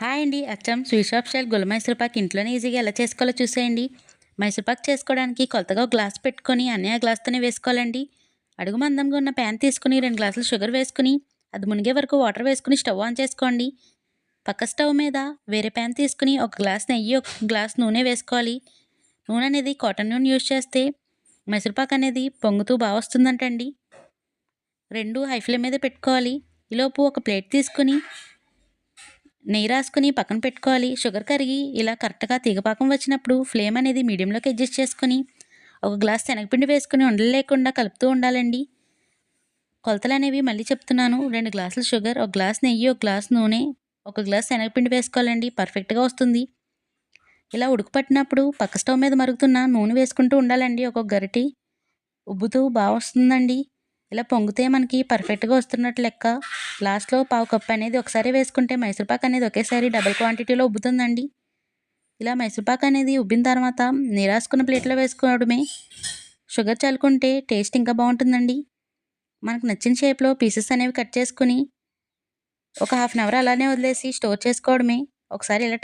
Hi అండి అచ్చం. Sweet shop style గుల మైసూర్పాక్ ఇంట్లోనే ఈజీగా ఎలా చేసుకోవాలో చూసేయండి. మైసూర్పాక్ చేసుకోవడానికి కొత్తగా ఒక గ్లాస్ పెట్టుకొని అన్నీ ఆ గ్లాస్తోనే వేసుకోవాలండి. అడుగు మందంగా ఉన్న ప్యాన్ తీసుకుని రెండు గ్లాసులు షుగర్ వేసుకుని అది మునిగే వరకు వాటర్ వేసుకుని స్టవ్ ఆన్ చేసుకోండి. పక్క స్టవ్ మీద వేరే ప్యాన్ తీసుకుని ఒక గ్లాస్ నెయ్యి ఒక గ్లాస్ నూనె వేసుకోవాలి. నూనె అనేది కాటన్ నూనె యూజ్ చేస్తే మైసూర్పాక్ అనేది పొంగుతూ బాగా వస్తుందంటండి. రెండు హై ఫ్లేమ్ మీద పెట్టుకోవాలి. ఈలోపు ఒక ప్లేట్ తీసుకుని నెయ్యి రాసుకుని పక్కన పెట్టుకోవాలి. షుగర్ కరిగి ఇలా కరెక్ట్గా తీగపాకం వచ్చినప్పుడు ఫ్లేమ్ అనేది మీడియంలోకి అడ్జస్ట్ చేసుకుని ఒక గ్లాస్ శనగపిండి వేసుకుని ఉండలు లేకుండా కలుపుతూ ఉండాలండి. కొలతలు అనేవి మళ్ళీ చెప్తున్నాను. రెండు గ్లాసులు షుగర్ ఒక గ్లాస్ నెయ్యి ఒక గ్లాస్ నూనె ఒక గ్లాస్ శనగపిండి వేసుకోవాలండి. పర్ఫెక్ట్గా వస్తుంది. ఇలా ఉడుకుపట్టినప్పుడు పక్క స్టవ్ మీద మరుగుతున్న నూనె వేసుకుంటూ ఉండాలండి. ఒక్కొక్క గరిటి ఉబ్బుతూ బాగా వస్తుందండి. ఇలా పొంగితే మనకి పర్ఫెక్ట్గా వస్తున్నట్టు లెక్క. లాస్ట్లో పావు కప్పు అనేది ఒకసారి వేసుకుంటే మైసూర్పాక్ అనేది ఒకేసారి డబుల్ క్వాంటిటీలో ఉబ్బుతుందండి. ఇలా మైసూర్పాక్ అనేది ఉబ్బిన తర్వాత నీరాసుకున్న ప్లేట్లో వేసుకోవడమే. షుగర్ చల్లుకుంటే టేస్ట్ ఇంకా బాగుంటుందండి. మనకు నచ్చిన షేప్లో పీసెస్ అనేవి కట్ చేసుకుని ఒక హాఫ్ అన్ అవర్ అలానే వదిలేసి స్టోర్ చేసుకోవడమే. ఒకసారి ఇలా